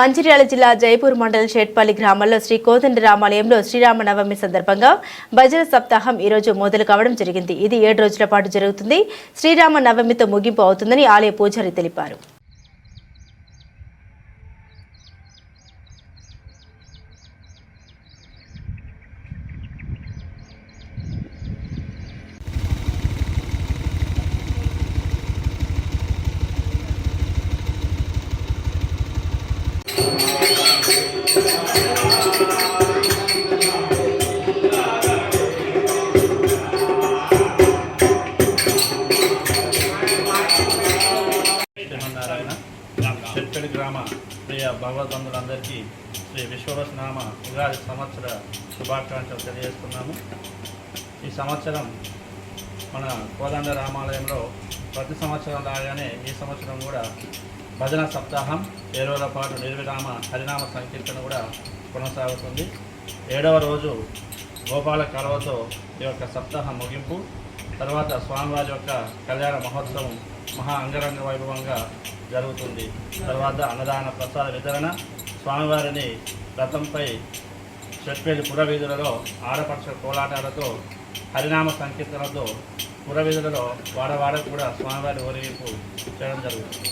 మంచిర్యాల జిల్లా జైపూర్ మండలం షేట్పల్లి గ్రామంలో శ్రీ కోదండి రామాలయంలో శ్రీరామ నవమి సందర్భంగా భజన సప్తాహం ఈ రోజు మొదలు కావడం జరిగింది. ఇది ఏడు రోజుల పాటు జరుగుతుంది. శ్రీరామ నవమితో ముగింపు అవుతుందని ఆలయ పూజారి తెలిపారు. శ్రీమన్నారాయణ గ్రామ ప్రియ భగవద్బంధులందరికీ శ్రీ విశ్వవసనామ ఉగాది సంవత్సర శుభాకాంక్షలు తెలియజేస్తున్నాము. ఈ సంవత్సరం మన కోదండ రామాలయంలో ప్రతి సంవత్సరం లాగానే ఈ సంవత్సరం కూడా భజన సప్తాహం ఏ రోజుల పాటు నిర్విరామ హరినామ సంకీర్తన కూడా కొనసాగుతుంది. ఏడవ రోజు గోపాల కలవతో ఈ యొక్క సప్తాహం ముగింపు. తర్వాత స్వామివారి యొక్క కళ్యాణ మహోత్సవం మహా అంగరంగ వైభవంగా జరుగుతుంది. తర్వాత అన్నదాన ప్రసాద వితరణ. స్వామివారిని రథంపై షట్పేలి పురవీధులలో ఆడపక్ష కోలాటాలతో హరినామ సంకీర్తనతో పురవీధులలో వాడవాడకు కూడా స్వామివారి ఊరేగింపు చేయడం జరుగుతుంది.